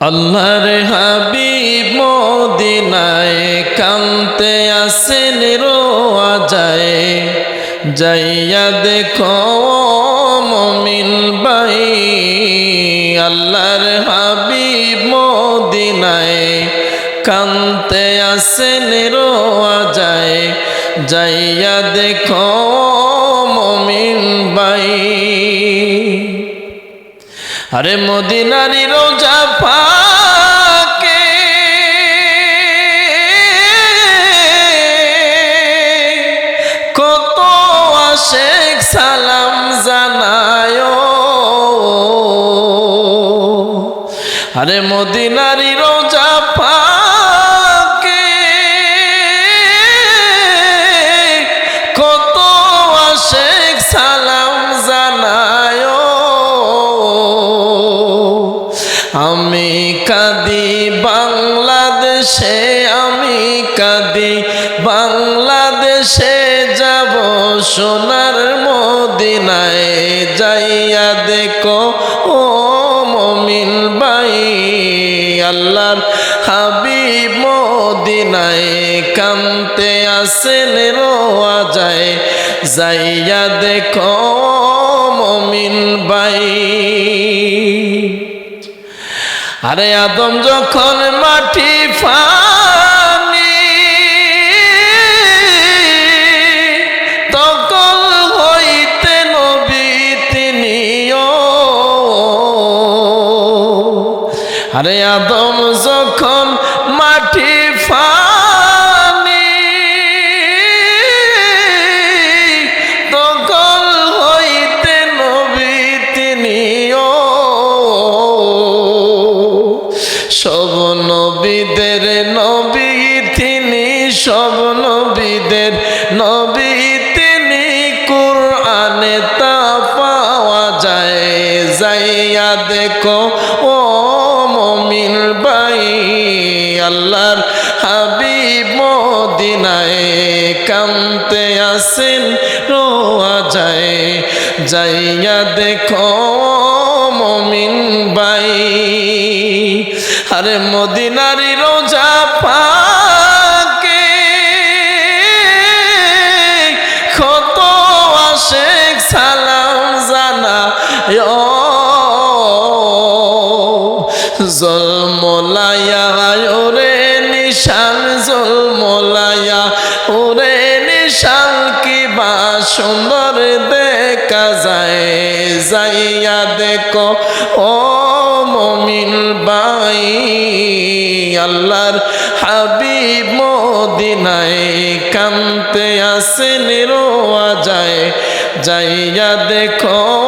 আল্লাহর হাবিব মদিনায় কান্তে আসেন রোয়া যায় যাইয়া দেখো মমিন বাই আল্লাহর হাবিব মদিনায় কান্তে আসেন রোয়া যায় যাইয়া দেখো মমিন বাই আরে মদিনারি রোজা পাকে আশেক সালাম জানায়। আরে মদিনারি রোজা পাকে। কত আশেক সালাম জানায়। আমি কাদি বাংলাদেশে, আমি কাদি সোনার মদিনায় যাইয়া দেখো, ও মমিন বাই আল্লাহর হাবিব মদিনায় কান্তে আসেন রোয়া যায় যাইয়া দেখো মমিন বাই আরে আদম যখন মাটি ফানি আরে আদম যখন মাটি ফানি তখন হইতে নবী তিনিও সব নবীদের নবী, তিনি সব নবীদের নবী। কান্তে আসেন, রোয়া যায়। যাইয়া দেখো মমিন বাই আরে মদিনারি রোজা পাকে কত আশেক সালাম জানা জলমলায়া ওরে নিশান জলমলায়া। নিশান কি বা সুন্দর দেখা যায়? যাইয়া দেখো, ও মমিন বাই আল্লাহর হাবিব মদিনায় কান্তে আসেন, রোয়া যায়। যাইয়া দেখো